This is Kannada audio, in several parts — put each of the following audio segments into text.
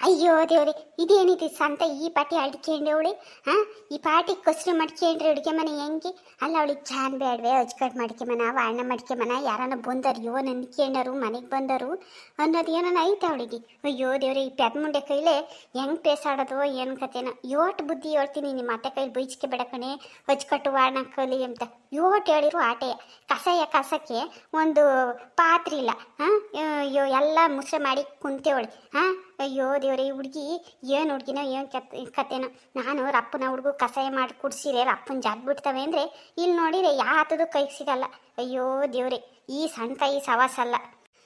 ಅಯ್ಯೋ, ದೇವ್ರಿ, ಇದೇನಿದೆ ಸಂತ? ಈ ಪಾಟಿ ಅಡ್ಕೊಂಡೆ ಅವಳಿ, ಹಾ? ಈ ಪಾಟಿ ಕಸ್ರು ಮಡ್ಕೊಂಡ್ರೆ ಅಡುಗೆ ಮನೆ ಹೆಂಗೆ? ಅಲ್ಲ ಅವಳಿಗೆ ಜಾನ್ ಬೇಡವೆ ಮಡ್ಕೆಮನ ವಾಣ ಮಡ್ಕೆಮನ ಯಾರನ್ನ ಬಂದರು? ಯೋ, ನನ್ಕೊಂಡರು, ಮನೆಗೆ ಬಂದರು ಅನ್ನೋದು ಏನೋ ಐತೆ ಅವಳಿಗೆ? ಅಯ್ಯೋ, ದೇವ್ರಿ, ಈ ಪೆದ್ ಮುಂಡೆ ಕೈಲೇ ಹೆಂಗ್ ಪೇಸಾಡೋದು, ಏನು ಕತೆನ? ಯೋಟ್ ಬುದ್ಧಿ ಹೇಳ್ತೀನಿ, ನಿಮ್ಮ ಅತ್ತೆ ಕೈಲಿ ಬೈಜ್ಕೆ ಬೇಡ ಕಣೆ, ಅಜ್ಕಟ್ಟು ವಾಣ ಕಲಿ ಅಂತ. ಯೋಟ್ ಹೇಳಿರು ಆಟೆಯ. ಕಸಾಯ ಕಸಕ್ಕೆ ಒಂದು ಪಾತ್ರೆ ಇಲ್ಲ, ಹಾಂ? ಅಯ್ಯೋ, ಎಲ್ಲ ಮುಸ್ರೆ ಮಾಡಿ ಕುಂತೇವಳಿ, ಹಾಂ? ಅಯ್ಯೋ ದೇವ್ರೆ, ಈ ಹುಡುಗಿ ಏನು ಹುಡುಗಿನೋ ಏನು ಕತ್, ಕತೆನೋ. ನಾನು ರಪ್ಪನ ಹುಡುಗು ಕಸಾಯ ಮಾಡಿ ಕುಡ್ಸಿರೆ ರಪ್ಪನ ಜಾಗ ಬಿಡ್ತವೆ ಅಂದರೆ ಇಲ್ಲಿ ನೋಡಿರೆ ಯಾತದು ಕೈಗೆ ಸಿಗಲ್ಲ. ಅಯ್ಯೋ ದೇವ್ರೆ, ಈ ಸಣ್ಣ ಕೈ ಸವಾಸಲ್ಲ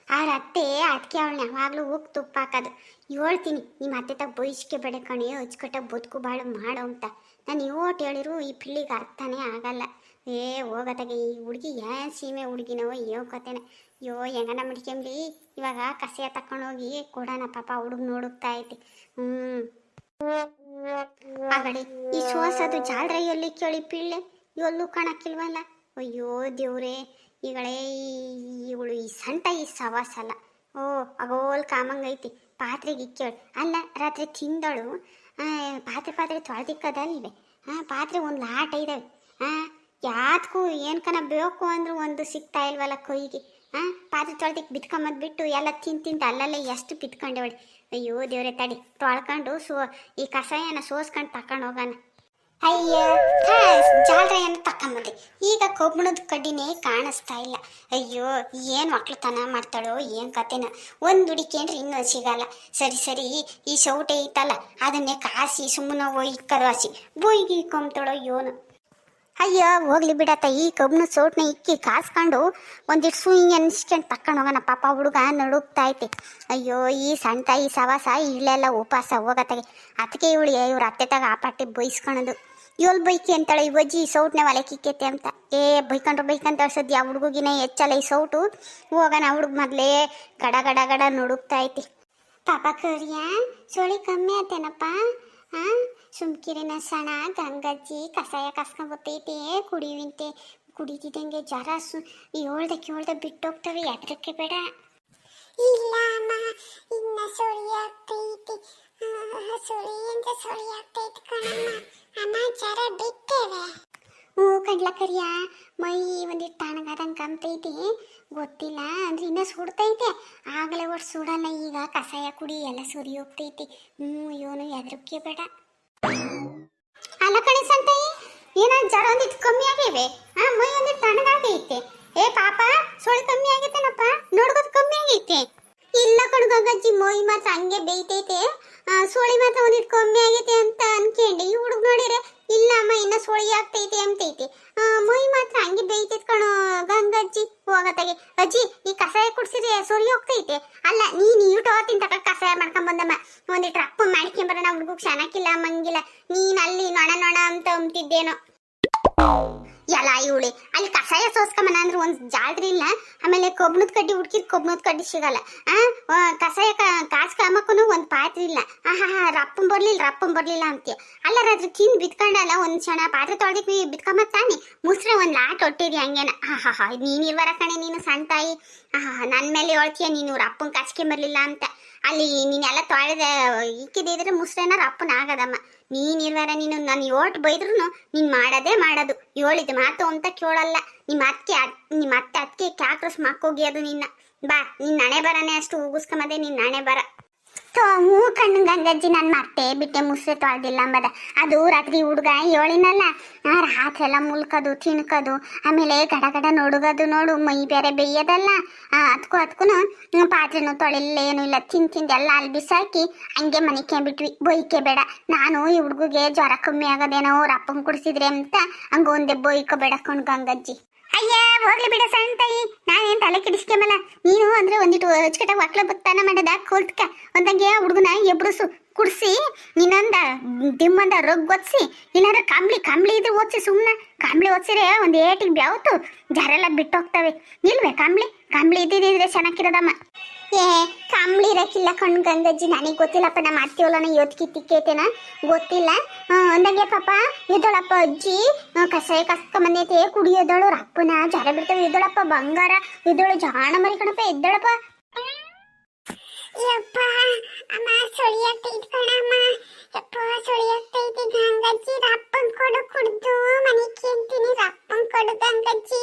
ಅವ್ರ ಅತ್ತೆ ಅದಕ್ಕೆ ಅವಳನ್ನ ಯಾವಾಗಲೂ ಹೋಗಿ ತುಪ್ಪ ಹಾಕೋದು. ಹೇಳ್ತೀನಿ ನಿಮ್ಮ ಅತ್ತೆ ತಗ ಬೈಸ್ಕೆ ಬೇಡ ಕಣಿ ಹಚ್ಕಟ್ಟಾಗ ಬದುಕು ಬಾಳು ಮಾಡು ಅಂತ. ನಾನು ಯೋಟ್ ಹೇಳಿರು ಈ ಪಿಳ್ಳಿಗೆ ಅರ್ಥನೇ ಆಗಲ್ಲ. ಏ ಹೋಗತ್ತಾಗ ಈ ಹುಡುಗಿ ಏನು ಸೀಮೆ ಹುಡುಗಿನೋ ಯೋ ಕತೆನೆ. ಯೋ ಹೆಂಗನ ಮುಡ್ಕೊಂಬಿ ಇವಾಗ ಕಸಿಯ ತಕೊಂಡೋಗಿ ಕೊಡೋಣ ಪಾಪ ಹುಡುಗ ನೋಡುತ್ತಾ ಐತಿ. ಹ್ಮ್. ಆಗಡಿ ಈ ಸೋಸದು ಜಾಲ್ರೈಯಲ್ಲಿ ಕೇಳಿ ಪಿಳ್ಳೆ? ಎಲ್ಲೂ ಕಾಣಕ್ಕಿಲ್ವಲ್ಲ? ಅಯ್ಯೋ ದೇವ್ರೇ ಈಗಳೇ ಇವಳು ಈ ಸಂಟ ಈ ಸವಾಸಲ್ಲ ಓ, ಅಗೋಲ್ ಕಾಮಂಗೈತಿ ಪಾತ್ರೆಗೆ ಇಕ್ಕೇಳು ಅಲ್ಲ, ರಾತ್ರಿ ತಿಂದಳು. ಪಾತ್ರೆ ಪಾತ್ರೆ ತೊಳೆದಿಕ್ಕದಲ್ವೇ ಹಾಂ ಪಾತ್ರೆ ಒಂದು ಲಾಟ ಇದಾವೆ. ಹಾಂ ಯಾತ್ಕೂ ಏನ್ಕನ ಬೇಕು ಅಂದ್ರೂ ಒಂದು ಸಿಗ್ತಾ ಇಲ್ವಲ್ಲ ಕೈಗೆ ಹಾಂ, ಪಾತ್ರೆ ತೊಳ್ದಿಕ್ಕೆ ಬಿತ್ಕೊಂಬಂದ್ಬಿಟ್ಟು ಎಲ್ಲ ತಿಂದು ಅಲ್ಲಲ್ಲೇ ಎಷ್ಟು ಬಿತ್ಕೊಂಡವಳೆ ಅಯ್ಯೋ ದೇವ್ರೆ, ತಡಿ. ತೊಳ್ಕೊಂಡು ಸೋ, ಈ ಕಷಾಯನ ಸೋಸ್ಕೊಂಡು ತಕೊಂಡು ಹೋಗೋಣ. ಅಯ್ಯೋ ಜಾಲ್ರೆಯನ್ನು ತಕೊಂಬಂದೆ ಈಗ ಕೊಬ್ಬಣದ ಕಡ್ಡಿನೇ ಕಾಣಿಸ್ತಾ ಇಲ್ಲ. ಅಯ್ಯೋ, ಏನು ಮಕ್ಳುತನ ಮಾಡ್ತಾಳೋ, ಏನು ಕತೆನ. ಒಂದು ಹುಡಿಕೇಂದ್ರೆ ಇನ್ನೊಂದು ಸಿಗಲ್ಲ. ಸರಿ ಸರಿ, ಈ ಸೌಟೆ ಐತಲ್ಲ, ಅದನ್ನೇ ಕಾಸಿ ಸುಮ್ಮನೆ ಹೋಗಿ ಕರಾಸಿ ಬೋಯ್ಗಿ ಕೊಂಬ್ತಾಳೋ ಯೋನು ಅಯ್ಯೋ, ಹೋಗ್ಲಿ ಬಿಡತ್ತ ಈ ಕಬ್ಬನ ಸೋಟ್ನ ಇಕ್ಕಿ ಕಾಸ್ಕೊಂಡು ಒಂದಿಷ್ಟು ಸುಯಿ ಅನ್ಸ್ಕೊಂಡು ತಕ್ಕೊಂಡು ಹೋಗೋಣ. ಪಾಪ ಹುಡುಗ ನಡುಗ್ತಾ ಐತಿ. ಅಯ್ಯೋ, ಈ ಸಣ್ಣ ತಾಯಿ ಸವಾಸ, ಇಲ್ಲೆಲ್ಲ ಉಪವಾಸ ಹೋಗತ್ತಾಗೆ ಅದಕ್ಕೆ ಇವಳು ಇವ್ರ ಅತ್ತೆ ತಗ ಆ ಪಟ್ಟಿ ಬೈಸ್ಕೊಳೋದು. ಇವಳು ಬೈಕಿ ಅಂತಾಳೆ ಇವಜ್ಜಿ ಈ ಸೌಟ್ನೆ ಒಲೆ ಕಿಕ್ಕೈತೆ ಅಂತ. ಏ, ಬೈಕೊಂಡ್ರು ಬೈಕಂತ ಸದ್ಯ ಆ ಹುಡುಗಿನ ಹೆಚ್ಚಲ್ಲ ಈ ಸೌಟು. ಹೋಗೋಣ ಹುಡುಗ ಮೊದಲೇ ಗಡ ಗಡ ಗಡ ನುಡುಗ್ತಾ ಐತಿ. ಪಾಪ ಕರಿಯ ಸೋಳಿ ಕಮ್ಮಿ ಆತೇನಪ್ಪ? ಹಾ ಸುಮ್ಕಿರಿನ ಸಣ ಗಂಗಜ್ಜಿ ಕಷಾಯ ಕಸ್ಕೊಂಬತ್ತೈತೆ ಕುಡಿಯುವಂತೆ ಕುಡಿತಿದ್ದಂಗೆ ಜ್ವರ ಸು, ಏಳ್ದೆ ಬಿಟ್ಟು ಬಿಟ್ಟೋಗ್ತವೆ ಎದ್ರಕ್ಕೆ ಬೇಡ. ಇಲ್ಲ ಅಮ್ಮ, ಇನ್ನ ಸುಳಿ ಆಗ್ತೈತಿ. ಸುಳಿ ಅಂತ ಸುಳಿ ಆಗ್ತೈತಿ ಕಣಮ್ಮ. ಅಮ್ಮ ಜ್ವರ ಬಿಟ್ಟೇವೆ ಹ್ಞೂ ಕಡ್ಲ ಕರಿಯ. ಮೈ ಒಂದಿಟ್ಟು ತಣ್ಣಗಾದಂಗೆ ಕಂತೈತಿ. ಗೊತ್ತಿಲ್ಲ ಅಂದ್ರೆ ಇನ್ನೂ ಸುಡ್ತೈತೆ. ಆಗಲೇ ಒಟ್ಟು ಸುಡಲ್ಲ ಈಗ. ಕಷಾಯ ಕುಡಿ ಎಲ್ಲ ಸುರಿ ಹೋಗ್ತೈತಿ. ಹ್ಞೂ ಇವನು ಎದ್ರಕ್ಕೆ ಬೇಡ. ಅಲ್ಲ ಕಣಿ ಸಂತೈ ಏನೋ ಜ್ವರ ಒಂದಿಟ್ಟು ಕಮ್ಮಿ ಆಗಿವೆ ಹಾ ಮೈ ಒಂದಿಟ್ಟು ತಣ್ಣಗಾಗೈತೆ ಏ ಪಾಪ ಸುಳಿ ಕಮ್ಮಿ ಆಗೈತೇನಪ್ಪ? ನೋಡ್ಕೋದು ಕಮ್ಮಿ ಆಗೈತೆ. ಇಲ್ಲ ಕಣ್ಗಜ್ಜಿ ಮೈ ಮಾತ್ರ ಹಂಗೆ ಬೇಯ್ತೈತೆ. ಆ, ಸೋಳಿ ಮಾತ್ರ ಒಂದಿಟ್ಟು ಕಮ್ಮಿ ಆಗೈತೆ ಅಂತ ಅನ್ಕೊಂಡೆ. ಈ ಹುಡುಗ ನೋಡಿರೆ ಇಲ್ಲ ಅಮ್ಮ ಇನ್ನ ಸೋಳಿ ಆಗ್ತೈತಿ ಅಂತೈತಿ. ಆ, ಮೈ ಮಾತ್ರ ಹಂಗೆ ಬೇಯ್ತೈತೆ ಕಣೋ ಗಂಗಜ್ಜಿ. ಹೋಗತ್ತಾಗೆ ಅಜ್ಜಿ ಈ ಕಷಾಯ ಕುಡ್ಸಿದ್ರೆ ಸುಳಿ ಹೋಗ್ತೈತೆ. ಅಲ್ಲ ನೀನ್ ಇವಟಿನ ಹೋಗ್ತೀನಿ ತಕ ಕಷಾಯ ಮಾಡ್ಕೊಂಡ್ ಬಂದಮ್ಮ ಒಂದಿಟ್ಟು ಅಪ್ಪ ಮಾಡ್ಕೊಂಬರೋಣ ಹುಡುಗ ಕ್ಷಣಕ್ಕಿಲ್ಲ ಮಂಗಿಲ್ಲ ನೀನ್ ಅಲ್ಲಿ ನೊಣ ನೊಣ ಅಂತ ಅಂತಿದ್ದೇನೋ ಎಲ್ಲ ಇವಳಿ. ಅಲ್ಲಿ ಕಷಾಯ ಸೋಸ್ಕೊಂಬನ ಅಂದ್ರೆ ಒಂದು ಜಾಲ್ರಿ ಇಲ್ಲ ಆಮೇಲೆ ಕೊಬ್ಬನದ ಕಡ್ಡಿ ಹುಡ್ಕಿದ್ ಕೊಬ್ಬನದ ಕಡ್ಡಿ ಸಿಗಲ್ಲ. ಆ? ಕಷಾಯ ಕಾಸ್ಕೊಂಬಕ್ಕೂ ಒಂದು ಪಾತ್ರೆ ಇಲ್ಲ ಆಹಾ ಹಾ ರಪ್ಪನ್ ಬರ್ಲಿಲ್ಲ ರಪ್ಪನ್ ಬರ್ಲಿಲ್ಲ ಅಂತೀಯ. ಅಲ್ಲ ಅದ್ರ ತಿಂದು ಬಿತ್ಕೊಂಡಲ್ಲ ಒಂದ್ ಕ್ಷಣ, ಪಾತ್ರೆ ತೊಳೆದಿಕ್ ಬಿತ್ಕೊಂಬತ್ ತಾನೆ? ಮುಸ್ರೆ ಒಂದ್ ಲಾಟ್ ಹೊಟ್ಟಿರಿ ಹಂಗೇನ? ಹಾ ಹಾ ನೀನ್ ಇರ್ವರ ಕಣೆ, ನೀನು ಸಣ್ಣ ತಾಯಿ. ಆಹಾ ಹಾ ನನ್ ಮೇಲೆ ಹೇಳ್ತೀಯ ನೀನು ರಪ್ಪನ್ ಬರಲಿಲ್ಲ ಅಂತ. ಅಲ್ಲಿ ನೀನೆಲ್ಲ ತೊಳೆದ ಇಕ್ಕಿದ್ರೆ ಮುಸ್ರೆನ ರಪ್ಪನ ಆಗದಮ್ಮ. ನೀನ್ ಇರ್ವಾರ ನೀನು? ನಾನು ಓಟ್ ಬೈದ್ರು ನೀನ್ ಮಾಡದೇ ಮಾಡೋದು. ಹೇಳಿದ ಮಾತು ಅಂತ ಕೇಳಲ್ಲ. ನಿಮ್ಮ ಅತ್ತೆ ನಿಮ್ಮ ಅತ್ತೆ ಅದಕ್ಕೆ ಕ್ಯಾಕ್ರಸ್ ಮಾಕೋಗಿ ಅದು ನಿನ್ನ. ಬಾ ನಿನ್ನ ನಣೆ ಬರನೇ ಅಷ್ಟು ಉಗಿಸ್ಕೊಂಬದೆ ನಿನ್ನ ನಣೆ ಬರ. ತೋ ಮೂ ಕಣ್ಣು ಗಂಗಜ್ಜಿ, ನಾನು ಮತ್ತೆ ಬಿಟ್ಟೆ ಮುಸ್ರೆ ತೊಳ್ದಿಲ್ಲ ಅಂಬದ. ಅದು ರಾತ್ರಿ ಹುಡುಗ ಹೇಳಿನಲ್ಲ ರಾತ್ರಿ ಎಲ್ಲ ಮುಲ್ಕದು ತಿನ್ಕದು ಆಮೇಲೆ ಗಡ ಗಡ ನೋಡುಗದು ನೋಡು, ಮೈ ಬೇರೆ ಬೇಯ್ಯದಲ್ಲ ಅದಕ್ಕೂ ಅದಕ್ಕೂ ಪಾತ್ರೆನೂ ತೊಳಿಲ್ಲ, ಏನೂ ಇಲ್ಲ. ತಿಂದು ತಿಂದು ಎಲ್ಲ ಅಲ್ಲಿ ಬಿಸಾಕಿ, ಹಂಗೆ ಮನೆಗೆ ಬಿಟ್ವಿ ಬೊಯ್ಕೆ ಬೇಡ. ನಾನು ಈ ಹುಡುಗಿಗೆ ಜ್ವರ ಕಮ್ಮಿ ಆಗೋದೇನೋ, ಅವ್ರ ಅಪ್ಪಂಗೆ ಕುಡಿಸಿದ್ರೆ ಅಂತ ಹಂಗ ಒಂದೇ ಬೇಡ ಕಣ್ ಗಂಗಜ್ಜಿ. ಅಯ್ಯ, ಹೋಗ್ಲಿ ಬಿಡ ಸಣ್ಣ ತಾಯಿ ನಾನೇನ್ ತಲೆ ಕೆಡಿಸ್ಕೊಂಬಲ್ಲ. ನೀನು ಅಂದ್ರೆ ಒಂದಿಟ್ಟು ಅಚ್ಚುಕಟ್ಟಾಗ ಮಕ್ಳು ಬತ್ತಾನ ಮಾಡದ ಕೋಲ್ತ್ಕ ಒಂದಂಗೆ ಹುಡುಗನ ಎಬ್ರುಸು. ಕುಡ್ಸಿ, ನಿನ್ನಂದ ದಿಮ್ಮಂದ ರೊಗ್ ಒತ್ಸಿ ಇಲ್ಲಾಂದ್ರೆ ಕಂಬ್ಳಿ ಕಂಬ್ಳಿ ಇದ್ರೆ ಓದ್ಸಿ ಸುಮ್ಮನೆ ಕಂಬ್ಳಿ ಓದ್ಸಿರೆ ಒಂದ್ ಏಟಿಗೆ ಬ್ಯಾವತ್ತು ಜರೆಲ್ಲ ಬಿಟ್ಟೋಗ್ತವೆ. ಇಲ್ವೇ ಕಂಬ್ಳಿ ಕಂಬ್ಳಿ ಇದ್ದಿದ್ರೆ ಚೆನ್ನಾಗಿರೋದಮ್ಮ ಏ ಕಂಬ್ಳಿ ಇರಕ್ಕಿಲ್ಲ ಕಣ್ ಗಂಗಜ್ಜಿ. ನನಗೆ ಗೊತ್ತಿಲ್ಲಪ್ಪ ನಮ್ಮ ಅತ್ತೆಯವಳನ ಯೋತ್ಕಿ ತಿಕ್ಕೈತೇನ ಗೊತ್ತಿಲ್ಲ. ಅಂದಂಗೆ ಪಾಪ ಎದ್ದಳಪ್ಪ ಅಜ್ಜಿ ಕಷಾಯ ಕಸ್ಕೊಂಬಂದೈತೆ ಕುಡಿಯೋದಳು ರಪ್ಪನ ಜರ ಬಿಡ್ತವೆ. ಎದ್ದಳಪ್ಪ ಬಂಗಾರ ಎದ್ದಳು ಜಾಣ ಮರಿ ಕಣಪ್ಪ ಎದ್ದಳಪ್ಪ ಯಪ್ಪ, ಅಮ್ಮ ಸುಳಿಯತ್ತೈತಿ ಕಣಮ್ಮ ಯಪ್ಪ ಸುಳಿಯತ್ತೈತಿ ಗಂಗಜ್ಜಿ ರಪ್ಪನ್ ಕೊಡು ಕುಡ್ದು, ಮನೆ ಕೇಳ್ತೀನಿ, ರಪ್ಪನ್ ಕೊಡು ಗಂಗಜ್ಜಿ.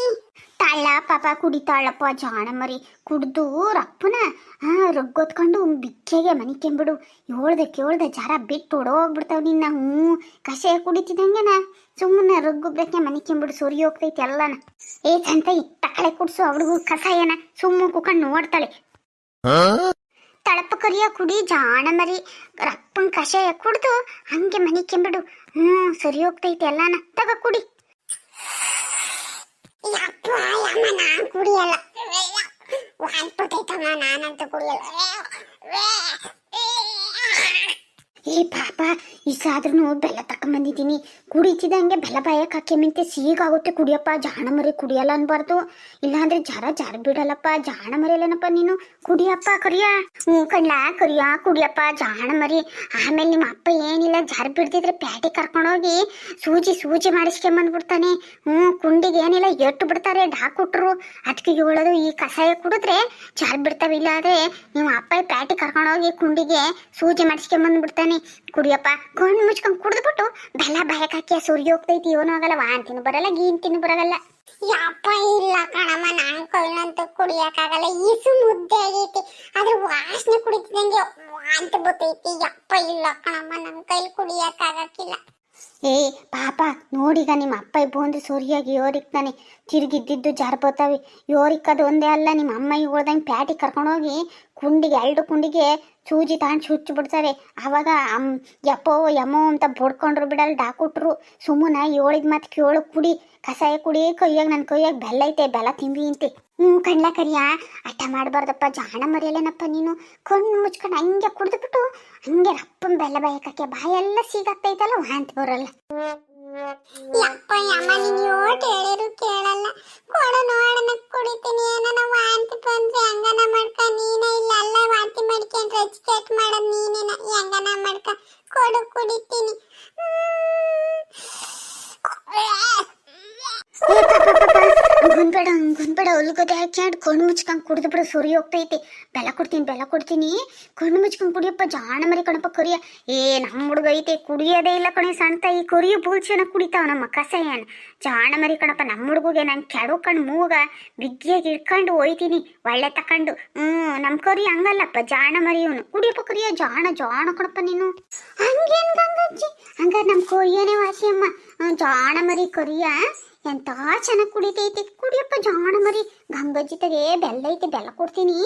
ತಾಳ ಪಾಪ ಕುಡಿತಾಳಪ್ಪ ಜಾಣ ಮರಿ, ಕುಡ್ದು ರಪ್ಪನ ಹಾ ರೊಗ್ಗೊತ್ಕೊಂಡು ಬಿಕ್ಕೆಗೆ ಮನೆ ಕೆಂಬಿಡು. ಏಳ್ದೆ ಕೇಳ್ದೆ ಜಾರ ಬಿಟ್ಟು ಹೊಡೋಗ್ಬಿಡ್ತಾವ ನಿನ್ನ ಹ್ಞೂ ಕಷಾಯ ಕುಡಿತಿದಂಗೆನ ಸುಮ್ಮನೆ ರೊಗ್ಗೊಬ್ಬಕ್ಕೆ ಮನೆ ಕೆಂಬಿಡು, ಸುರಿ ಹೋಗ್ತೈತಿ ಎಲ್ಲನ. ಏ ಸಂತ ತಕ್ಕಳೆ ಕುಡ್ಸು, ಅವ್ರಿಗೂ ಕಷಾಯನ ಸುಮ್ಮ ಕುಕಂಡು ನೋಡ್ತಾಳೆ. ತಳಪ ಕರಿಯ ಕುಡಿ ಜಾಣ ಮರಿ ರಪ್ಪನ್ ಕಷಾಯ ಕುಡ್ದು ಹಂಗೆ ಮನಿ ಕೆಂಬಿಡು ಹ್ಞೂ ಸರಿ ಹೋಗ್ತೈತಿ ಎಲ್ಲಾನ ತಗ ಕುಡಿ ಯಪ್ಪ ಯಮ್ಮ ನಾನು ಕುಡಿಯಲ್ಲ ವಾಂಟ್ಬಿಟ್ಟೈತಮ್ಮ ನಾನಂತೂ ಕುಡಿಯಲ್ಲ ಏ ಪಾಪ ಇಸಾದ್ರೂ ಬೆಲ್ಲ ತಕೊಂಬಂದಿದ್ದೀನಿ ಕುಡಿತಿದ್ದಂಗೆ ಬೆಲ್ಲ ಬಾಯಕ್ಕೆ ಹಾಕಿ ಮಿಂತೆ ಸೀಗಾಗುತ್ತೆ. ಕುಡಿಯಪ್ಪ ಜಾಣ ಮರಿ ಕುಡಿಯಲ್ಲ ಅನ್ಬಾರ್ದು. ಇಲ್ಲಾಂದ್ರೆ ಜರ ಜಾರ ಬಿಡಲ್ಲಪ್ಪ. ಜಾಣ ಮರಿಯಲ್ಲೇನಪ್ಪ ನೀನು? ಕುಡಿಯಪ್ಪ, ಕರಿಯ. ಹ್ಞೂ ಕಣ್ಲ, ಕರಿಯ, ಕುಡಿಯಪ್ಪ ಜಾಣ ಮರಿ ಆಮೇಲೆ ನಿಮ್ಮ ಅಪ್ಪ ಏನಿಲ್ಲ, ಜಾರ ಬಿಡ್ತಿದ್ರೆ ಪ್ಯಾಟಿ ಕರ್ಕೊಂಡೋಗಿ ಸೂಜಿ ಸೂಜಿ ಮಾಡಿಸ್ಕೊಂಬಂದ್ಬಿಡ್ತಾನೆ ಹ್ಞೂ, ಕುಂಡಿಗೆ ಏನಿಲ್ಲ, ಎಟ್ಟು ಬಿಡ್ತಾರೆ ಡಾಕ್ಟ್ರು ಅದಕ್ಕೆ ಹೇಳೋದು ಈ ಕಷಾಯ ಕುಡಿದ್ರೆ ಜಾರ್ ಬಿಡ್ತಾವೆ. ಇಲ್ಲಾದ್ರೆ ನಿಮ್ಮ ಅಪ್ಪ ಪ್ಯಾಟಿ ಕರ್ಕೊಂಡೋಗಿ ಕುಂಡಿಗೆ ಸೂಜಿ ಮಾಡಿಸ್ಕೊಂಬಂದ್ಬಿಡ್ತಾನೆ ಕುಡಿಯಪ್ಪ ಕಣ್ಣು ಮುಚ್ಕೊಂಡು ಕುಡಿದ್ಬಿಟ್ಟು ಬೆಲ್ಲ ಬಾಯಕ್ ಹಾಕಿ ಸೂರ್ಯ ಹೋಗ್ತೈತಿ ಇವನು ಆಗಲ್ಲ. ವಾಂತಿನೂ ಬರಲ್ಲ ಗೀಂತಿನೂ ಬರಲ್ಲ ಯಪ್ಪ ಇಲ್ಲ ಕಣಮ್ಮ ನಾನ್ ಕೊಳ್ಳಂತ ಕುಡಿಯಕ್ಕಾಗಲ್ಲ. ಈಸು ಮುದ್ದೆ ಆಗೈತಿ. ಅದ್ರ ವಾಸನೆ ಕುಡಿತಿದಂಗೆ ವಾಂತ ಬರ್ತೈತಿ ಯಪ್ಪ ಇಲ್ಲ ಕಣಮ್ಮ ನನ್ ಕೈಲಿ ಕುಡಿಯಕ್ಕಾಗಕ್ಕಿಲ್ಲ. ಏ ಪಾಪ ನೋಡಿಗ ನಿಮ್ಮ ಅಪ್ಪ ಇಬ್ಬಂದು ಸೂರ್ಯಾಗಿ ಯೋರಿಕ್ತಾನೆ ತಿರುಗಿದ್ದಿದ್ದು ಜಾರ್ಬೋತಾವೆ. ಯೋರಿಕ್ಕದು ಒಂದೇ ಅಲ್ಲ ನಿಮ್ಮ ಅಮ್ಮ ಇವ್ಳ್ದಂಗೆ ಪ್ಯಾಟಿ ಕರ್ಕೊಂಡೋಗಿ ಕುಂಡಿಗೆ, ಎರಡು ಕುಂಡಿಗೆ ಸೂಜಿ ತಾಂಡ್ ಚುಚ್ಚಿ ಬಿಡ್ತಾರೆ. ಅವಾಗ ಯಪ್ಪೋ, ಯಮ್ಮೋ ಅಂತ ಬಡ್ಕೊಂಡ್ರು ಬಿಡಲ್ಲ ಡಾಕುಟ್ರು. ಸುಮ್ಮನ ಏಳಿದ ಮತ್ತೆ ಕೇಳು, ಕುಡಿ, ಕಷಾಯ ಕುಡಿ, ಕೈಯಾಗ ನನ್ನ ಕೈಯಾಗ ಬೆಲ್ಲ ಐತೆ, ಬೆಲ್ಲ ತಿಂಬಿ ಅಂತೆ. ಹ್ಞೂ ಕಣ್ಲ ಕರಿಯ ಅಟ್ಟ ಮಾಡಬಾರ್ದಪ್ಪ, ಜಾಣ ಮರಿಯಲ್ಲೇನಪ್ಪ ನೀನು. ಕಣ್ಣು ಮುಚ್ಕೊಂಡು ಹಂಗೆ ಕುಡಿದ್ಬಿಟ್ಟು, ಹಂಗೆ ರಪ್ಪನ ಬೆಲ್ಲ ಬಾಯಕಕ್ಕೆ ಬಾಯೆಲ್ಲ ಸಿಗತ್ತೈತಲ್ಲ ವಾಂತಿ ಬರಲ್ಲ. ಯಪ್ಪ ಯಮ್ಮ, ನೀನು ಯೋಟ್ ಹೇಳಿರು ಕೇಳಲ್ಲ. ಕೊಡು ನೋಡನ ಕುಡಿತೀನಿ. ಏನನ ವಾಂತಿ ಬಂದ್ರೆ ಹೆಂಗನ ಮಾಡ್ಕ? ನೀನೇ ಇಲ್ಲ ಅಲ್ಲ, ವಾಂತಿ ಮಾಡ್ಕೊಂಡ್ರೆ ಎಜುಕೇಟ್ ಮಾಡೋದು ನೀನೇನ? ಹೆಂಗನ ಮಾಡ್ಕ? ಕೊಡು ಕುಡಿತೀನಿ. ಉಲ್ಗದೆ ಹಾಕ್ಯಾಡ್ ಕಣ್ಣು ಮುಚ್ಕೊಂಡು ಕುಡಿದು ಬಿಡು, ಸುರಿ ಹೋಗ್ತೈತಿ. ಬೆಲ್ಲ ಕೊಡ್ತೀನಿ ಬೆಲ್ಲ ಕೊಡ್ತೀನಿ. ಕಣ್ಣು ಮುಚ್ಕೊಂಡು ಕುಡಿಯಪ್ಪ, ಜಾಣ ಮರಿ ಕಣಪ್ಪ, ಕರಿಯ. ಏ ನಮ್ಮ ಹುಡುಗ ಐತೆ, ಕುಡಿಯೋದೇ ಇಲ್ಲ ಕಣೆ ಸಣ್ಣ ಈ ಕುರಿಯ ಬೂಲ್ಚನ ಕುಡಿತಾವ ನಮ್ಮ ಕಸಾಯನ. ಜಾಣ ಮರಿ ಕಣಪ್ಪ ನಮ್ಮ ಹುಡುಗಿಗೆ ನಂಗೆ ಕೆಡು ಕಣ್ಣು ಮೂಗ ಬಿಗ್ಗಿಯಾಗಿ ಇಟ್ಕೊಂಡು ಒಯ್ತೀನಿ. ಒಳ್ಳೆ ತಕೊಂಡು. ಹ್ಞೂ ನಮ್ಮ ಕರಿ ಹಂಗಲ್ಲಪ್ಪ, ಜಾಣ ಮರಿ ಇವನು ಕುಡಿಯಪ್ಪ, ಕರಿಯ, ಜಾಣ ಜಾಣ ಕಣಪ್ಪ ನೀನು. ಹಂಗೇನ್ ಗಂಗಜ್ಜಿ? ಹಂಗಾರೆ ನಮ್ಮ ಕೊರಿಯನೇ ವಾಸಿ ಅಮ್ಮ ಜಾಣ ಮರಿ ಕೊರಿಯ. ಎಂತ ಚೆನ್ನಾಗಿ ಕುಡಿತೈತಿ. ಕುಡಿಯಪ್ಪ ಜಾಣ ಮರಿ. ಗಂಗಜ್ಜಿತಗೆ ಬೆಲ್ಲ ಐತಿ ಬೆಲ್ಲ ಕೊಡ್ತೀನಿ.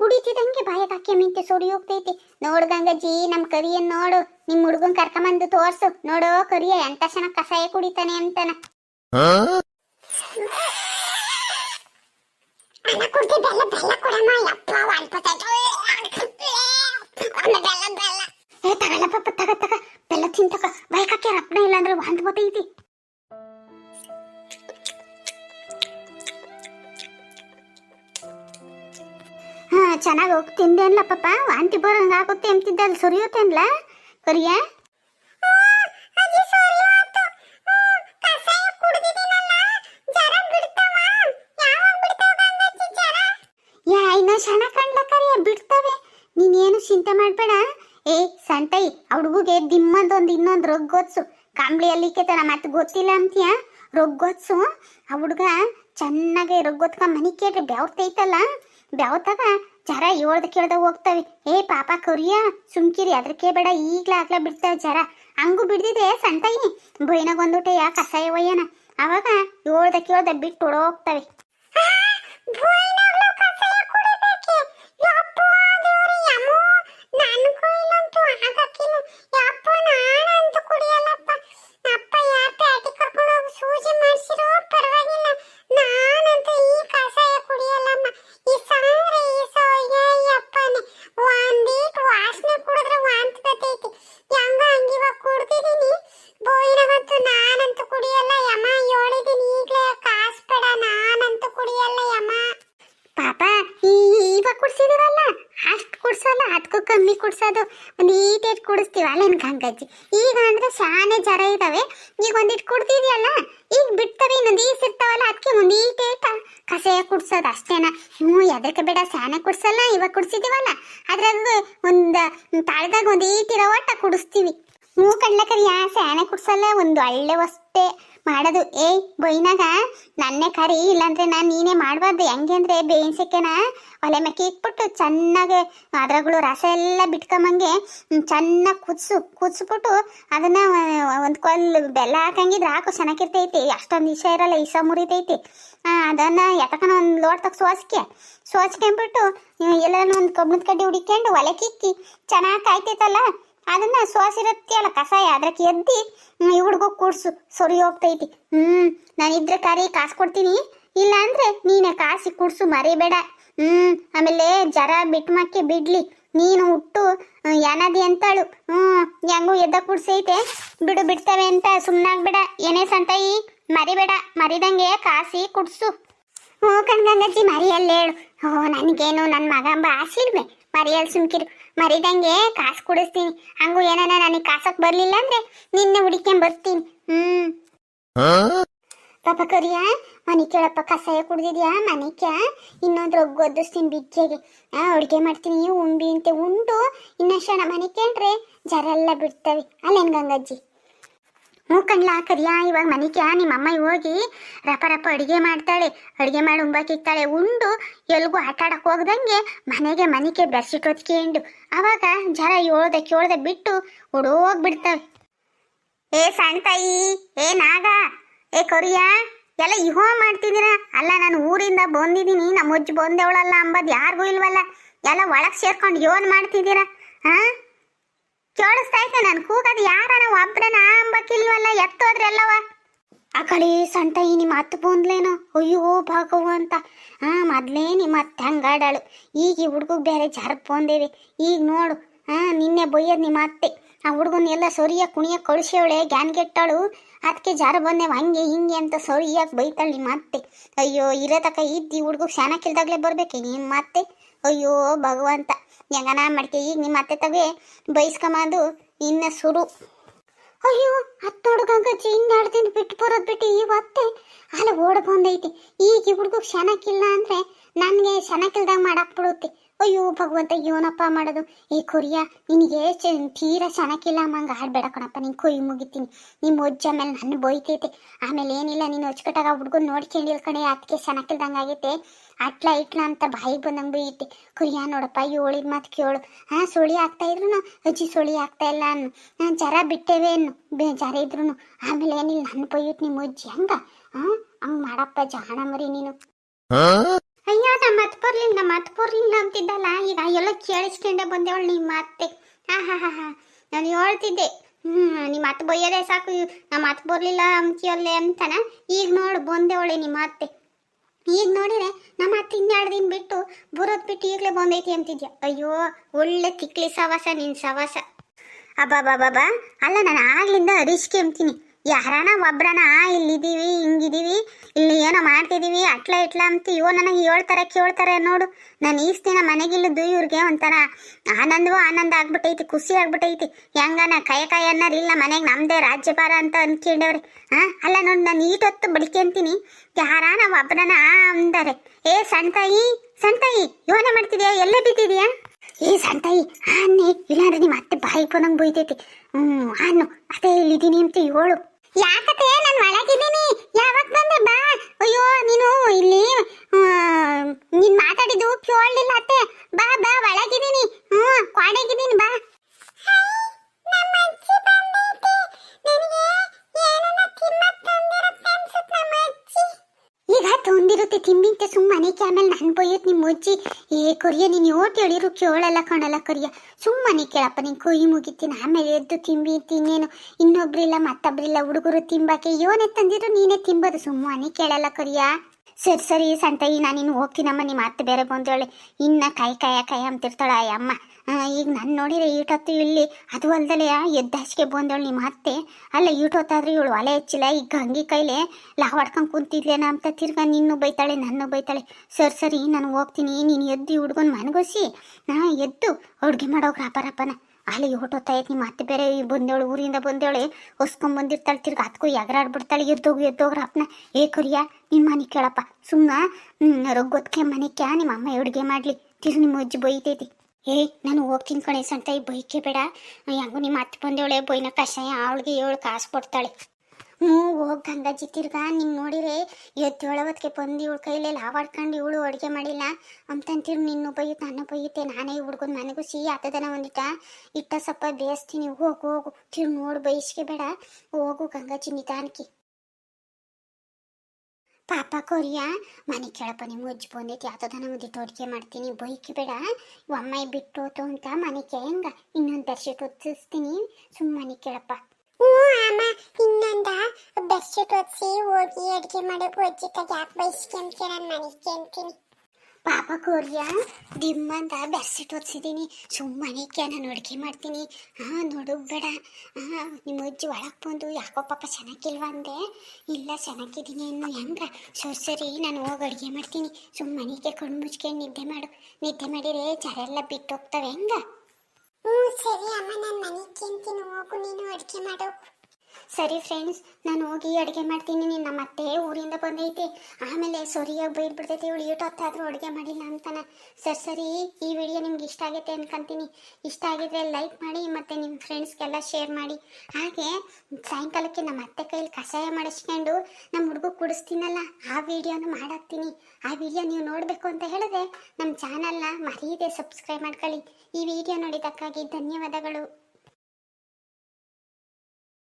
ಕುಡಿತಿದಂಗೆ ಬಾಯಾಗ ಹಾಕಿ ಮಿಂತೆ ಸೊಡಿ ಹೋಗ್ತೈತಿ. ನೋಡು ಗಂಗಜ್ಜಿ ನಮ್ಮ ಕರಿಯನ್ ನೋಡು. ನಿಮ್ಮ ಹುಡುಗನ್ ಕರ್ಕೊಂಬಂದು ತೋರ್ಸು. ನೋಡು ಕರಿಯ ಎಂತ ಚೆನ್ನಾಗಿ ಕಷಾಯ ಕುಡಿತಾನೆ ಅಂತಾನ. ಅಣ್ಣ ಕುಡ್ದಿ ಚೆನ್ನಾಗಿ ಹೋಗಿ ಅನ್ಲ ಪಾಪ. ವಾಂತಿ ಬರಂಗ ಆಗುತ್ತೆ ಅಂತಿದ್ದೆ ಅಲ್ಲಿ ಸುರಿಯುತ್ತೆ ಅನ್ಲ ಕರಿಯ ಯಾ ಇನ್ನ ಶಣ ಕಂಡ್ಲ ಕರಿಯ ಬಿಡ್ತವೆ. ನೀನೇನು ಚಿಂತೆ ಮಾಡಬೇಡ. ಏ ಸಂಟೈ ಹುಡುಗಿಗೆ ದಿಮ್ಮದೊಂದು ಇನ್ನೊಂದು ರೊಗ್ಗೊತ್ಸು. ಕಾಂಬ್ಳಿಯಲ್ಲಿ ಕೆತನ ಮತ್ತೆ ಗೊತ್ತಿಲ್ಲ ಅಂತೀಯ? ರೊಗ್ಗೊತ್ಸು. ಆ ಹುಡುಗ ಚೆನ್ನಾಗಿ ರೊಗ್ಗೊತ್ಕ ಮನಿ ಕೇಳ್ರಿ ಬೆವ್ತೈತಲ್ಲ ಬೆವ್ತಾಗ ಜರ ಏಳ್ದ ಕೇಳ್ದ ಹೋಗ್ತವೆ. ಏ, ಪಾಪ ಕರಿಯ, ಸುಮ್ಕಿರಿ. ಅದಕ್ಕೆ ಬೇಡ ಈಗ್ಲಾಗ್ಲ ಬಿಡ್ತಾವೆ ಜರ. ಹಂಗು ಬಿಡ್ದಿದೆ ಸಂತಾಯಿ ಬೈನಾಗ ಒಂದುಟೆ ಯಾ ಕಸಾಯ ಒಯ್ಯನ. ಅವಾಗ ಏಳ್ದ ಕೇಳ್ದ ಬಿಟ್ಟು ಹೊಡೋಗ್ತವೆ ಗಂಗಜ್ಜಿ ಈಗ ಅಂದ್ರೆ ಶಾನೆ ಜರ ಇದಾವೆ. ಈಗ ಒಂದಿಟ್ಟು ಕುಡ್ದಿದ್ಯಲ್ಲ, ಈಗ ಬಿಡ್ತವೆ ಇನ್ನೊಂದು ಈಸ್ ಇರ್ತಾವಲ್ಲ ಅದಕ್ಕೆ ಒಂದು ಈಟೇಟ ಕಷಾಯ ಕುಡ್ಸೋದು ಅಷ್ಟೇನ. ಹ್ಞೂ, ಎದಕ್ಕೆ ಬೇಡ, ಶಾನೆ ಕುಡ್ಸಲ್ಲ, ಇವಾಗ ಕುಡ್ಸಿದೀವಲ್ಲ. ಅದ್ರಾಗ ಒಂದು ತಾಳ್ದಾಗ ಒಂದು ಈಟಿರೋ ಒಟ್ಟ ಕುಡಿಸ್ತೀವಿ. ಹ್ಞೂ ಕಡ್ಲಕರಿ, ಯಾ, ಶಾನೆ ಕುಡ್ಸಲ್ಲ, ಒಂದು ಒಳ್ಳೆ ವಸ್ತೆ ಮಾಡೋದು. ಏಯ್, ಬೈನಾಗ. ನನ್ನೇ ಕರಿ, ಇಲ್ಲಾಂದ್ರೆ ನಾನು ನೀನೇ ಮಾಡಬಾರ್ದು. ಹೆಂಗೆ ಅಂದರೆ ಬೇಯಿಸಕ್ಕೆನ ಒಲೆ ಮೆಕ್ಕೆ ಇಟ್ಬಿಟ್ಟು ಚೆನ್ನಾಗಿ ಅದ್ರಗಳು ರಸ ಎಲ್ಲ ಬಿಟ್ಕೊಂಬಂಗೆ ಚೆನ್ನಾಗಿ ಕುದಿಸು. ಕುದಿಸ್ಬಿಟ್ಟು ಅದನ್ನು ಒಂದು ಕೊಲ್ಲು ಬೆಲ್ಲ ಹಾಕಂಗಿದ್ರೆ ಹಾಕು. ಚೆನ್ನಾಗಿರ್ತೈತಿ ಅಷ್ಟೊಂದು ಇಷ್ಟ ಇರಲ್ಲ. ಇಸ ಮುರಿತೈತಿ. ಅದನ್ನು ಎಟಕನ ಒಂದು ತಗ ಸೋಸ್ಕೆ. ಸೋಸ್ಕೊಂಡ್ಬಿಟ್ಟು ಎಲ್ಲಾನು ಒಂದು ಕಬ್ಬಣದ ಕಡ್ಡಿ ಹುಡಿಕೊಂಡು ಒಲೆ ಕಿಕ್ಕಿ. ಚೆನ್ನಾಗಿ ಕಾಯ್ತೈತಲ್ಲ? ಅದನ್ನ ಕಸಾಯ ಕಷಾಯ ಅದ್ರಕ್ಕೆ ಎದ್ದಿ ಹುಡುಗ ಕೂಡ್ಸು, ಸೊರಿ ಹೋಗ್ತೈತಿ. ಹ್ಮ್ ನಾನಿದ್ರೆ ಕರಿ ಕಾಸು ಕೊಡ್ತೀನಿ. ಇಲ್ಲ ಅಂದ್ರೆ ನೀನೆ ಕಾಸಿ ಕುಡ್ಸು, ಮರಿಬೇಡ. ಹ್ಮ್, ಆಮೇಲೆ ಜರ ಬಿಟ್ಮಕ್ಕೆ ಬಿಡ್ಲಿ. ನೀನು ಹುಟ್ಟು ಯಾನದಿ ಅಂತಾಳು. ಹ್ಮ್, ಹೆಂಗೂ ಎದ್ದ ಕುಡ್ಸೈತೆ. ಬಿಡು ಬಿಡ್ತವೆ ಅಂತ ಸುಮ್ಮನಾಗ್ಬೇಡ ಏನೇ ಸಂತಾಯಿ ಮರಿಬೇಡ. ಮರಿದಂಗೆ ಕಾಸಿ ಕುಡ್ಸು. ಹ್ಞೂ ಕಣ್ಗಂಗಜ್ಜಿ ಮರಿಯಲ್ಲಿ ಹೇಳು ಓ, ನನಗೇನು ನನ್ನ ಮಗಂಬ ಆಸೆ ಇಲ್ವೇ ಮರಿಯಲ್ಲಿ ಸುಮ್ಕಿರು. ಮರಿದಂಗೆ ಕಾಸು ಕುಡಿಸ್ತೀನಿ. ಹಂಗೂ ಏನಾನ ನನಗೆ ಕಾಸಕ್ ಬರ್ಲಿಲ್ಲ ಅಂದ್ರೆ ನಿನ್ನೆ ಹುಡಿಕೊಂಡ್ ಬರ್ತೀನಿ. ಹ್ಮ್. ಪಾಪ ಕರಿಯ ಮನೆ ಕೇಳಪ್ಪ ಕಸಾಯ ಕುಡ್ದಿದ್ಯಾ? ಮನೆಕ ಇನ್ನೊಂದು ರೊಗ್ಗು ಒದ್ದಿಸ್ತೀನಿ ಬಿಜ್ಜೆಗೆ. ಆ ಅಡುಗೆ ಮಾಡ್ತೀನಿ. ಉಂಬಿ ಅಂತೆ ಉಂಡು. ಇನ್ನಷ್ಟು ಮನೆ ಕೇಳ್ರೆ ಜರೆಲ್ಲ ಬಿಡ್ತವೆ. ಅಲ್ಲೇನು ಗಂಗಜ್ಜಿ? ಹ್ಞೂ ಕಣ್ಲಾ ಕರಿಯಾ, ಇವಾಗ ಮನೆಗೆ ನಿಮ್ಮ ಅಮ್ಮ ಹೋಗಿ ರಪ ರಪ ಅಡುಗೆ ಮಾಡ್ತಾಳೆ. ಅಡುಗೆ ಮಾಡಿ ಉಂಬಾಕಿಕ್ತಾಳೆ. ಉಂಡು ಎಲ್ಗೂ ಆಟ ಆಡಕ್ಕೆ ಹೋಗ್ದಂಗೆ ಮನೆಗೆ ಮನೆಗೆ ಬೆಡ್ಶೀಟ್ ಹೊತ್ಕೊಂಡು ಅವಾಗ ಜರ ಏಳ್ದೆ ಕೇಳ್ದೆ ಬಿಟ್ಟು ಬಿಡ್ತವೆ ಏ ಸಣ್ಣ ತಾಯಿ, ಏ ನಾಗ, ಏ ಕೊರಿಯಾ, ಎಲ್ಲ ಇಹೋ ಮಾಡ್ತಿದ್ದೀರಾ? ಅಲ್ಲ, ನಾನು ಊರಿಂದ ಬಂದಿದ್ದೀನಿ. ನಮ್ಮ ಅಜ್ಜಿ ಬಂದೇವಳಲ್ಲ ಅಂಬದು ಯಾರಿಗೂ ಇಲ್ವಲ್ಲ? ಎಲ್ಲ ಒಳಗೆ ಸೇರ್ಕೊಂಡು ಯೋನ್ ಮಾಡ್ತಿದ್ದೀರಾ? ಹಾಂ ಕೇಳಿಸ್ತಾ ನಾನು? ಕೂಗದು ಯಾರನ ಒಬ್ಬರನ ಅಂಬಕ್ಕಿಲ್ವಲ್ಲ ಎತ್ತೋದ್ರೆಲ್ಲವ? ಆ ಕಡೆ ಸಂಟ ಈ ನಿಮ್ಮ ಅತ್ತು ಬಂದ್ಲೇನೋ ಅಯ್ಯೋ ಭಾಗವಂತ. ಹಾ ಮೊದ್ಲೇ ನಿಮ್ಮ ಅತ್ತೆ ಹಂಗಾಡಾಳು. ಈಗ ಈ ಹುಡುಗಗೆ ಬೇರೆ ಜರ್ಪ್ ಬಂದೇವಿ ಈಗ ನೋಡು. ಹಾ ನಿನ್ನೆ ಬೊಯ್ಯದ್ ನಿಮ್ಮ ಅತ್ತೆ. ಆ ಹುಡುಗನ ಎಲ್ಲ ಸೊರಿಯ ಕುಣಿಯ ಕಳಿಸ್ಯವಳೆ ಗ್ಯಾನ್ ಗೆಟ್ಟಾಳು ಅದಕ್ಕೆ ಜಾರ ಬಂದೇವ, ಹಂಗೆ ಹಿಂಗೆ ಅಂತ ಸೊರಿಯಾಗಿ ಬೈತಾಳೆ ನಿಮ್ಮ ಅತ್ತೆ. ಅಯ್ಯೋ ಇರೋ ತಕ ಇದ್ದು ಈ ಹುಡುಗ ಶಾನಕ್ಕಿಲ್ದಾಗ್ಲೇ ಬರಬೇಕು ನಿಮ್ಮ ಅತ್ತೆ? ಅಯ್ಯೋ ಭಗವಂತ. ಹೆಂಗನ ಮಡಿಕೆ ಈಗ ನಿಮ್ಮ ಅತ್ತೆ ತಗೆ ಬೈಸ್ಕೊಂಬಂದು ಇನ್ನ ಸುರು. ಅಯ್ಯೋ, ಹತ್ತು ಹುಡುಗಂಗಜ್ಜಿ ಹಿಂಗೆ ದಿನ ಬಿಟ್ಟು ಬರೋದು ಬಿಟ್ಟು ಇವತ್ತೆ ಅಲ್ಲ, ಓಡ ಬಂದೈತಿ. ಈಗ ಈ ಹುಡುಗ ಕ್ಷಣಕ್ಕಿಲ್ಲ ಅಂದ್ರೆ ನನಗೆ ಕ್ಷಣಕ್ಕಿಲ್ದಾಗ ಮಾಡಕ್ ಬಿಡುತ್ತೆ. ಅಯ್ಯೋ, ಭಗವಂತ, ಏನಪ್ಪ ಮಾಡೋದು? ಈ ಕುರಿಯಾ, ನಿನಗೆ ತೀರಾ ಶನಕ್ಕಿಲ್ಲ ಅಮ್ಮಂಗೆ ಆಡ್ಬೇಡ ಕಣಪ್ಪ, ನೀನು ಕೊಯ್ ಮುಗಿತೀನಿ. ನಿಮ್ಮ ಅಜ್ಜ ಮೇಲೆ ನನ್ನ ಬೈತೈತೆ ಆಮೇಲೆ ಏನಿಲ್ಲ, ನೀನು ಅಚ್ಚುಕಟ್ಟಾಗ ಹುಡುಗನ್ ನೋಡ್ಕೊಂಡಿಲ್ ಕಣೆ ಅದಕ್ಕೆ ಶನಕ್ಕಿಲ್ದಂಗೆ ಆಗೈತೆ. ಅಟ್ಲ ಇಟ್ಲ ಅಂತ ಬಾಯಿಗೆ ಬಂದಂಗೆ ಬೈಯುತ್ತೆ ಕುರಿಯಾ, ನೋಡಪ್ಪ ಏಳಿದ ಮಾತು ಕೇಳು. ಹಾಂ, ಸುಳಿ ಆಗ್ತಾ ಇದ್ರು ಅಜ್ಜಿ, ಸುಳಿ ಆಗ್ತಾ ಇಲ್ಲ ಅನ್ನು. ನಾನು ಜರ ಬಿಟ್ಟೇವೆ ಅನ್ನು. ಬೇ ಜರ ಇದ್ರು ಆಮೇಲೆ ಏನಿಲ್ಲ ನನ್ನ ಬೈಯುತ್ತೆ ನಿಮ್ಮ ಅಜ್ಜಿ ಹಂಗ? ಹಾಂ, ಹಂಗೆ ಮಾಡಪ್ಪ, ಜಾಣ ಮರಿ ನೀನು. ಅಯ್ಯ ನಮ್ಮ ಬರ್ಲಿಲ್ಲ ನಮ್ಮ ಬರ್ಲಿಲ್ಲ ಅಂತಿದ್ದಲ್ಲ. ಈಗ ಎಲ್ಲ ಕೇಳಿಸ್ಕೊಂಡೆ ಬಂದೇವಳು ನಿಮ್ಮ ಅತ್ತೆ ಹಾ ಹಾ ಹಾ ಹಾ. ನಾನು ಹೇಳ್ತಿದ್ದೆ. ಹ್ಞೂ ನಿಮ್ಮ ಅತ್ತೆ ಬೊಯ್ಯೋದೇ ಸಾಕು. ನಮ್ಮ ಮಾತು ಬರಲಿಲ್ಲ ಅಂತೀಯಲ್ಲೇ ಅಂತಾನ. ಈಗ ನೋಡು, ಬಂದೇವಳೆ ನಿಮ್ಮ ಅತ್ತೆ ಈಗ ನೋಡಿದ್ರೆ ನಮ್ಮ ಅತ್ತೆ ಇನ್ನೆರಡು ದಿನ ಬಿಟ್ಟು ಬರೋದು ಬಿಟ್ಟು ಈಗಲೇ ಬಂದೈತಿ ಅಂತಿದ್ಯಾ. ಅಯ್ಯೋ, ಒಳ್ಳೆ ತಿಕ್ಲಿ ಸವಾಸ ನಿನ್ನ ಸವಾಸ. ಅಬ್ಬಾಬಾಬಾಬಾ ಅಲ್ಲ, ನಾನು ಆಗ್ಲಿಂದ ಅರಿಸ್ಕೆ ಅಂತೀನಿ. ಯಾರಾನ ಒಬ್ರನ ಇಲ್ಲಿದ್ದೀವಿ, ಹಿಂಗಿದ್ದೀವಿ, ಇಲ್ಲಿ ಏನೋ ಮಾಡ್ತಿದ್ದೀವಿ, ಅಟ್ಲ ಇಟ್ಲ ಅಂತ ಇವ ನನಗೆ ಹೇಳ್ತಾರೆ, ಕೇಳ್ತಾರೆ ನೋಡು. ನಾನು ಈಸ್ತಿನ ಮನೆಗಿಲ್ಲದ್ದು ಮನೆಗಿಲ್ಲದು ಇವ್ರಿಗೆ ಒಂಥರ ಆನಂದವೋ ಆನಂದ ಆಗ್ಬಿಟ್ಟೈತಿ, ಖುಷಿ ಆಗ್ಬಿಟ್ಟೈತಿ. ಹೆಂಗನ ಕೈ ಕೈ ಅನ್ನೋರಿಲ್ಲ ಮನೆಗೆ ನಮ್ಮದೇ ರಾಜ್ಯಭಾರ ಅಂತ ಅಂದ್ಕೊಂಡವ್ರಿ ಹಾಂ ಅಲ್ಲ ನೋಡಿ, ನಾನು ಈಟೊತ್ತು ಬಡ್ಕೊಂತೀನಿ ಯಾರಾನ ಒಬ್ರನ ಅಂದರೆ, ಏ, ಸಣ್ಣ ತಾಯಿ ಸಣ್ಣ ತಾಯಿ ಯೋನೆ ಮಾಡ್ತಿದ್ಯಾ? ಎಲ್ಲ ಬಿದ್ದಿದ್ಯಾ? ಏ ಸಂತಾಯಿ ಅನ್ನೆ ಇಲ್ಲಾಂದ್ರೆ ನಿಮ್ಮ ಅತ್ತೆ ಬಾಯಿ ಪೋನಂಗೆ ಬೈತೈತಿ. ಹ್ಞೂ ಅನ್ನು ಅದೇ ಇಲ್ಲಿದ್ದೀನಿ ಅಂತ, ಹೇಳು. ಯಾಕತ್ತೆ ನಾನು ಒಳಗಿದ್ದೀನಿ. ಯಾವಾಗ ಬಂದೆ ಬಾ. ಅಯ್ಯೋ ನೀನು ಇಲ್ಲಿ ನೀನ್ ಮಾತಾಡಿದ್ದು ಕೇಳಲಿಲ್ಲ ಅತ್ತೆ. ಬಾ ಬಾ ಒಳಗಿದ್ದೀನಿ. ಹ್ಞೂ ಕ್ವಾಣೆಗಿದ್ದೀನಿ ಬಾ. ಈಗ ತೊಂದಿರುತ್ತೆ ತಿಂಬಿಂತೆ ಸುಮ್ಮನೆ. ಕ್ಯಾಮೆಲ್ ನಾನು ಬೈಯತ್ ನಿಮ್ಮ ಅಜ್ಜಿ. ಏ ಕೊರಿಯ ನೀನು ಓಟ್ ಹೇಳಿರು ಕೇಳಲ್ಲ ಕಾಣಲ್ಲ ಕೊರಿಯ? ಸುಮ್ಮನೆ ಕೇಳಪ್ಪ, ನೀನು ಕೊಯ್ಯಿ ಮುಗಿತೀನಿ, ಆಮೇಲೆ ಎದ್ದು ತಿಂಬಿ ತಿನ್ನೇನು ಇನ್ನೊಬ್ರಿಲ್ಲ, ಮತ್ತೊಬ್ರಿಲ್ಲ, ಹುಡುಗರು ತಿಂಬಾಕೆ ಯೋನೆ ತಂದಿದ್ರು ನೀನೇ ತಿಂಬೋದು, ಸುಮ್ಮನೆ ಕೇಳಲ್ಲ ಕರಿಯಾ. ಸರಿ ಸರಿ ಸಂತೈ ನಾನು ಇನ್ನು ಹೋಗ್ತೀನಮ್ಮ ನಿಮ್ಮ ಅತ್ತೆ ಬೇರೆ ಹೇಳಿ ಇನ್ನ ಕೈ ಕಾಯ ಕೈ ಅಂತಿರ್ತಾಳ ಅಮ್ಮ. ಈಗ ನಾನು ನೋಡಿದ್ರೆ ಈಟೊತ್ತು ಇಲ್ಲಿ, ಅದು ಅಲ್ದಲೆ ಎದ್ದ ಹಸಿಗೆ ಬಂದವಳು ನಿಮ್ಮ ಅತ್ತೆ. ಅಲ್ಲ, ಈಟೊತ್ತಾದ್ರೆ ಇವಳು ಒಲೆ ಹೆಚ್ಚಿಲ್ಲ, ಈಗ ಹಂಗಿ ಕೈಲೆ ಲಾ ಹೊಡ್ಕೊಂಡು ಕುಂತಿದ್ಲೇನ ಅಂತ ತಿರ್ಗಾ ನಿನ್ನೂ ಬೈತಾಳೆ, ನನ್ನ ಬೈತಾಳೆ. ಸರ್, ಸರಿ, ನಾನು ಹೋಗ್ತೀನಿ, ನೀನು ಎದ್ದು ಹುಡ್ಗನ್ ಮನಗೋಸಿ. ನಾ ಎದ್ದು ಅಡುಗೆ ಮಾಡೋ ಗ್ರಾಪರಪ್ಪನ ಅಲ್ಲಿ ಹೊಟ್ಟೊತ್ತಾಯ್ತು ನಿಮ್ಮ ಅತ್ತೆ ಬೇರೆ ಬಂದೇಳು ಊರಿಂದ ಬಂದೇವಳೆ, ಹೊಸ್ಕೊಂಡ್ ಬಂದಿರ್ತಾಳೆ, ತಿರ್ಗಿ ಅದಕ್ಕೂ ಎಗರಾಡ್ಬಿಡ್ತಾಳೆ, ಎದ್ದೋಗು ಎದ್ದೋಗ್ರ ಅಪ್ಪನ ಏ, ಕುರಿಯ ನಿಮ್ಮ ಮನೆ ಕೇಳಪ್ಪ. ಸುಮ್ಮನೆ ರೊಗ್ಗೊತ್ಕೆ ಕ್ಯಾ ನಿಮ್ಮ ಅಮ್ಮ ಅಡುಗೆ ಮಾಡಲಿ. ತಿರ್ಗಿ ನಿಮ್ಮ ಅಜ್ಜಿ ಬೈತೈತಿ. ಏ, ನಾನು ಹೋಗ್ತೀನಿ ಕಣೆ, ಸಂತ, ಈ ಬೈಕೆ ಬೇಡ. ಹೆಂಗು ನಿಮ್ಮ ಅತ್ತೆ ಬಂದೇವಳೆ, ಬೈನ ಕಷಾಯ, ಅವಳಿಗೆ ಏಳು ಕಾಸು ಕೊಡ್ತಾಳೆ. ಹ್ಞೂ, ಹೋಗಿ ಗಂಗಾಜಿ ತಿರ್ಗ ನಿಂಗೆ ನೋಡಿರೆ ಎದ್ದೇಳೋವತ್ತಿಗೆ ಬಂದು ಇವಳು ಕೈಲೇ ಲಾವಾಡ್ಕೊಂಡು ಇವಳು ಅಡುಗೆ ಮಾಡಿಲ್ಲ. ಅಂತಂತೀರು ನಿನ್ನ ಬೈಯುತ್ತೆ ನಾನು ಬೈಯುತ್ತೆ, ನಾನೇ ಹುಡ್ಗನ ಮನೆಗೂ ಸಿಹಿ ಆತದನ ಒಂದಿಟ. ಇಟ್ಟ ಸಪ್ಪ ಬೇಯಿಸ್ತೀನಿ ಹೋಗು ಹೋಗು. ತಿರು ನೋಡು, ಬೈಸ್ಕೆ ಬೇಡ. ಹೋಗು ಗಂಗಾಜಿ ನಿಧಾನಕ್ಕೆ ಪಾಪ ಕೊರಿಯ, ಮನೆ ಕೇಳಪ್ಪ ನಿಮ್ಮ ಅಜ್ಜಿ ಬಂದೈತಿ ಯಾತದನ ಒಂದಿಟ್ಟು ಅಡುಗೆ ಮಾಡ್ತೀನಿ, ಬೈಕ್ ಬೇಡ ಒಮ್ಮೆ ಬಿಟ್ಟು ಹೋತು ಅಂತ ಮನೆ ಹೆಂಗ, ಇನ್ನೊಂದು ಬೆಡ್ಶೀಟ್ ಒತ್ತಿಸ್ತೀನಿ ಸುಮ್ಮನೆ ಕೇಳಪ್ಪ. ಹ್ಞೂ ಅಮ್ಮ, ಇನ್ನೊಂದ ಬೆಡ್ಶೀಟ್ ಒದಿಸಿ ಹೋಗಿ ಅಡುಗೆ ಮಾಡೋ ಅಜ್ಜಿತಾಗ ಯಾಕೆ ಬಯಸ್ಕೊಂತೀರ ನಾನು ಮನೆ ಅಂತೀನಿ ಪಾಪ ಕೋರಿಯ ದಿಮ್ಮಂದ ಬೆಡ್ಶೀಟ್ ಒತ್ಸಿದ್ದೀನಿ ಸುಮ್ಮನೆ ನಾನು ಅಡುಗೆ ಮಾಡ್ತೀನಿ. ಹಾಂ ಬೇಡ. ಹಾಂ ನಿಮ್ಮ ಅಜ್ಜಿ ಒಳಗೆ ಬಂದು ಯಾಕೋ ಪಾಪ ಚೆನ್ನಾಗಿಲ್ವ ಅಂದೆ. ಇಲ್ಲ ಚೆನ್ನಾಗಿದ್ದೀನಿ ಇನ್ನು ಹೆಂಗ ಸರಿ ಸರಿ, ನಾನು ಹೋಗಿ ಅಡುಗೆ ಮಾಡ್ತೀನಿ. ಸುಮ್ಮನೆಗೆ ಕಣ್ಣು ಮುಚ್ಕೊಂಡು ನಿದ್ದೆ ಮಾಡು. ನಿದ್ದೆ ಮಾಡಿದ್ರೆ ಜರೆಲ್ಲ ಬಿಟ್ಟು ಹೋಗ್ತವೆ ಹೆಂಗ? ಹ್ಞೂ ಸರಿ ಅಮ್ಮ, ನಾನು ಮನೆಗೆ ಅಂತೀನಿ ಹೋಗು, ನೀನು ಅಡುಗೆ ಮಾಡೋ. ಸರಿ ಫ್ರೆಂಡ್ಸ್ ನಾನು ಹೋಗಿ ಅಡುಗೆ ಮಾಡ್ತೀನಿ. ನಿನ್ನ ಮತ್ತೆ ಊರಿಂದ ಬಂದೈತೆ. ಆಮೇಲೆ ಸರಿಯಾಗಿ ಬೈದ್ಬಿಡ್ತೈತಿ ಇವಳು. ಏಟು ಹೊತ್ತಾದರೂ ಅಡುಗೆ ಮಾಡಿಲ್ಲ ಅಂತಾನೆ. ಸರ್, ಸರಿ, ಈ ವಿಡಿಯೋ ನಿಮ್ಗೆ ಇಷ್ಟ ಆಗೈತೆ ಅನ್ಕೊಂತೀನಿ. ಇಷ್ಟ ಆಗಿದ್ರೆ ಲೈಕ್ ಮಾಡಿ ಮತ್ತು ನಿಮ್ಮ ಫ್ರೆಂಡ್ಸ್ಗೆಲ್ಲ ಶೇರ್ ಮಾಡಿ. ಹಾಗೆ ಸಾಯಂಕಾಲಕ್ಕೆ ನಮ್ಮ ಅತ್ತೆ ಕೈಯಲ್ಲಿ ಕಷಾಯ ಮಾಡಿಸ್ಕೊಂಡು ನಮ್ಮ ಹುಡುಗ ಕುಡಿಸ್ತೀನಲ್ಲ, ಆ ವಿಡಿಯೋನ ಮಾಡಾಕ್ತೀನಿ. ಆ ವಿಡಿಯೋ ನೀವು ನೋಡಬೇಕು ಅಂತ ಹೇಳಿದ್ರೆ ನಮ್ಮ ಚಾನಲ್ನ ಮರೀದೆ ಸಬ್ಸ್ಕ್ರೈಬ್ ಮಾಡ್ಕೊಳ್ಳಿ. ಈ ವಿಡಿಯೋ ನೋಡಿದ್ದಕ್ಕಾಗಿ ಧನ್ಯವಾದಗಳು.